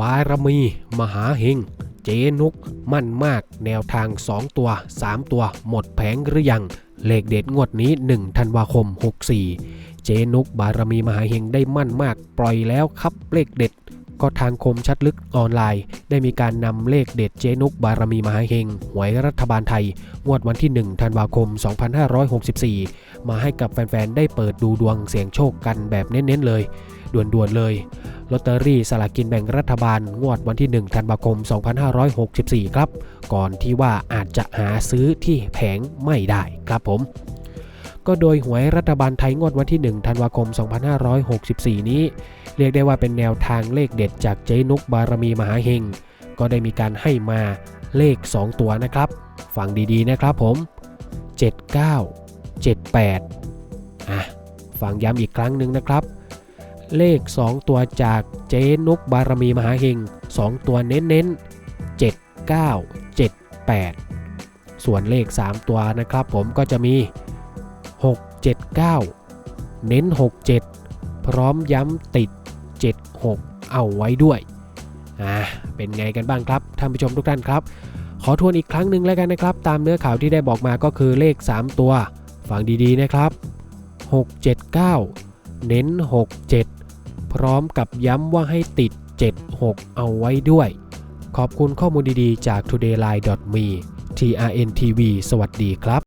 บารมี มหาเฮง เจนุก มั่นมาก แนวทาง 2 ตัว 3 ตัว หมดแผงหรือยัง เลขเด็ดงวดนี้ 1 ธันวาคม 64 เจนุกบารมีมหาเฮงได้มั่นมาก ปล่อยแล้วครับเลขเด็ดก็ทางคมชัดลึกออนไลน์ ได้มีการนำเลขเด็ดเจนุกบารมีมหาเฮงหวยรัฐบาลไทย งวดวันที่ 1 ธันวาคม 2564 มาให้กับแฟน ๆ ได้เปิดดูดวงเสียงโชคกันแบบเน้น ๆ เลย ด่วนๆเลย ลอตเตอรี่สลากินแบ่งรัฐบาล งวดวันที่ 1 ธันวาคม 2564 ครับ ก่อนที่ว่าอาจจะหาซื้อที่แผงไม่ได้ครับผมก็โดยหวยรัฐบาลไทยงวดวันที่ 1 ธันวาคม 2564 นี้ เรียกได้ว่าเป็นแนวทางเลขเด็ดจากเจนุกบารมีมหาเฮง ก็ได้มีการให้มาเลข 2 ตัวนะครับ ฟังดีๆนะครับผม 79 78 อะ ฟังย้ำอีกครั้งหนึ่งนะครับ เลข 2 ตัวจากเจนุกบารมีมหาเฮง2 ตัวเน้นๆ 79 78 ส่วนเลข 3 ตัวนะครับผมก็จะมี 679 เน้น 67 พร้อมย้ำติด 76 เอาไว้ด้วยอ่าเป็นไงกันบ้างครับท่านผู้ชมทุกท่านครับ ขอทวนอีกครั้งหนึ่งแล้วกันนะครับ ตามเนื้อข่าวที่ได้บอกมาก็คือเลข 3 ตัว ฟังดีๆนะครับ 679 เน้น 67 พร้อมกับย้ำว่าให้ติด 76 เอาไว้ด้วย ขอบคุณข้อมูลดีๆจาก todayline.me trntv สวัสดีครับ